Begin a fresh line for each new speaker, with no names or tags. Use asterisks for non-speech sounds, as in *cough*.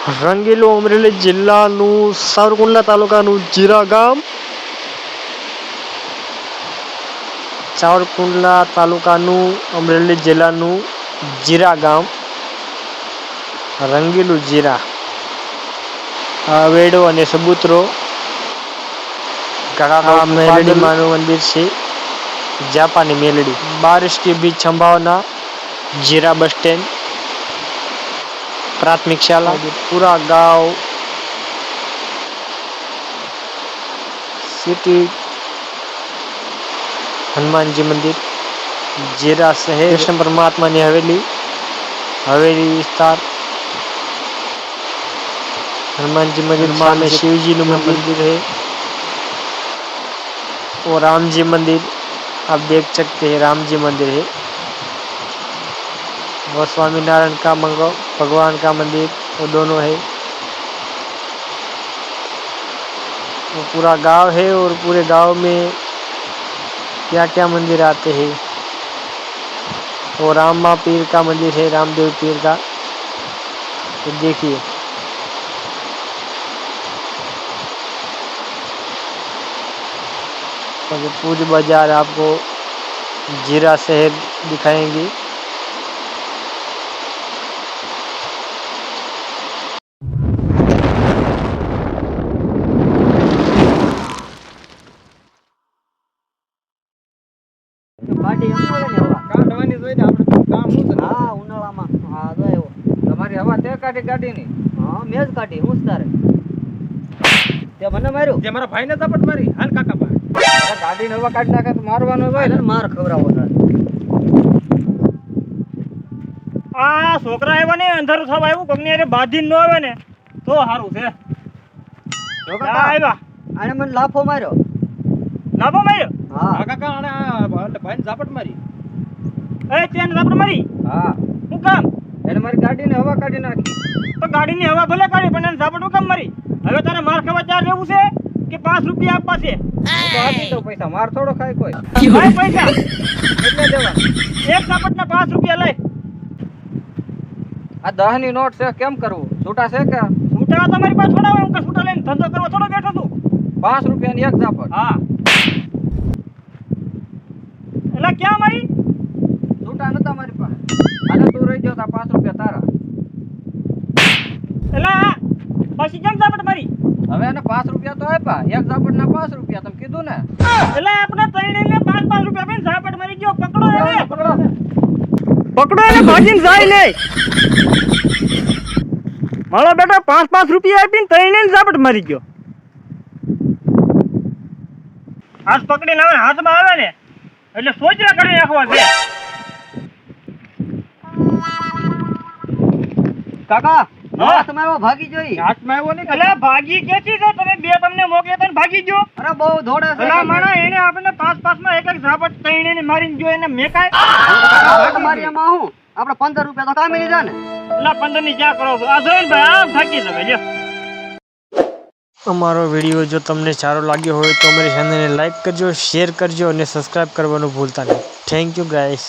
રંગીલું અમરેલી જિલ્લાનું સાવરકુંડલા તાલુકાનું જીરા ગામ સાવરકુંડલા તાલુકાનું અમરેલી જિલ્લાનું જીરા ગામ રંગીલું જીરા વેડો અને સબૂતરો મેલડી માનું મંદિર છે જાપાની મેલડી બારિશ કે બીચ સંભાવના જીરા બસ સ્ટેન્ડ प्राथमिक शाला पूरा गांव सिटी हनुमान जी मंदिर जीरा शहर कृष्ण परमात्मा ની હવેલી હવેલી વિસ્તાર हनुमान जी मंदिर सामने शिव जी નું मंदिर है और राम जी मंदिर आप देख सकते हैं राम जी मंदिर है वो स्वामी नारायण का मंगो भगवान का मंदिर, वो दोनों है। वो पूरा गाँव है और पूरे गाँव में क्या क्या मंदिर आते हैं। वो राम माँ पीर का मंदिर है, रामदेव पीर का। तो देखिए। तो बाज़ार आपको जीरा शहर दिखाएँगे।
ગાડી એમ હોય ને હવા.
કાઢવાની જોઈ ને આપણે કામ શું છે
હા ઉનાળામાં. હા તો એવો.
તમારી હવા તે કાઢી કાઢી ની
હા મેં જ કાઢી હું જ તારે. તે મને માર્યું?
જે મારા ભાઈને ઝપટ મારી. હાલ કાકા પાસે. ગાડીની હવા કાઢી નાખે તો મારવાનો હોય ને.
માર ખવડાવો તારે.
આ છોકરા આવ્યા ને અંધારું થવા આવ્યું. કોકની અરે બાંધીને ન આવે ને. તો સારું છે.
જો
આવ્યા.
અને મને લાફો માર્યો.
લાભો માર્યો.
હા. કાકા આ ભાઈને ઝાપટ મારી.
એ ત્યાં ઝાપટ મારી.
હા.
હું કામ?
એને મારી ગાડીની હવા કાઢી નાખી.
તો ગાડીની હવા ભલે કાઢી પણ એને ઝાપટ હું કામ મારી? હવે તારે માર ખાવા ચાર રહેવું છે કે પાંચ રૂપિયા આપવા છે?
તો પૈસા. માર થોડો ખાય કોઈ. *laughs*
ભાઈ પૈસા.
એટલે દેવા
એક ઝાપટના પાંચ રૂપિયા લઈ.
આ દહની નોટ છે કેમ કરવું? છૂટા છે કે?
છૂટા તમારી પાસે થોડા હોય હું કે છૂટા લઈને ધંધો કરવા થોડો બેઠો છું.
પાંચ રૂપિયાની એક ઝાપટ.
હા એટલે ક્યાં મારી
છૂટા નતા મારી પાસે. અને તું રહી ગયો તા પાંચ રૂપિયા તારા.
એટલે પછી કેમ ઝાપટ મારી?
હવે એને પાંચ રૂપિયા તો આપ્યા. એક ઝાપટ ના પાંચ રૂપિયા તમે કીધું ને?
એટલે આપણે ત્રણેયને પાંચ પાંચ રૂપિયા આપીને ઝાપટ મારી ગયો. પકડો એને.
પકડો.
પકડો એને ભાગીને જાય લે મારો બેટા પાંચ પાંચ રૂપિયા આપીને ત્રણે ઝાપટ મારી ગયો. હાથ પકડીને હવે હાથમાં આવે ને એટલે સોચરા કરી નાખવા છે.
કાકા
હા?
હા તમે આવો ભાગી જોઈ
હાથમાં આવ્યો નહીં
એટલે ભાગી ક્યાંથી છે તમે બે તમને મોકલ્યા હતા ને ભાગી ગયો
અરે બહુ દોડે છે
એટલે માણા એને આપણે પાંચ પાંચ માં એક એક ઝાપટ ત્રણે ને મારીને ગયો એને મેકાય
કાકા, તમારી એમાં હું આપણે પંદર રૂપિયા તો કામે લીધા ને
એટલે પંદર ની ક્યાં કરો છો આ જોઈને ભાઈ આમ થાકી શકે લ્યો
અમારો વિડીયો જો તમને સારો લાગ્યો હોય તો અમારી ચેનલને લાઈક કરજો શેર કરજો અને સબસ્ક્રાઈબ કરવાનું ભૂલતા નહીં થેન્ક યુ ગાઈસ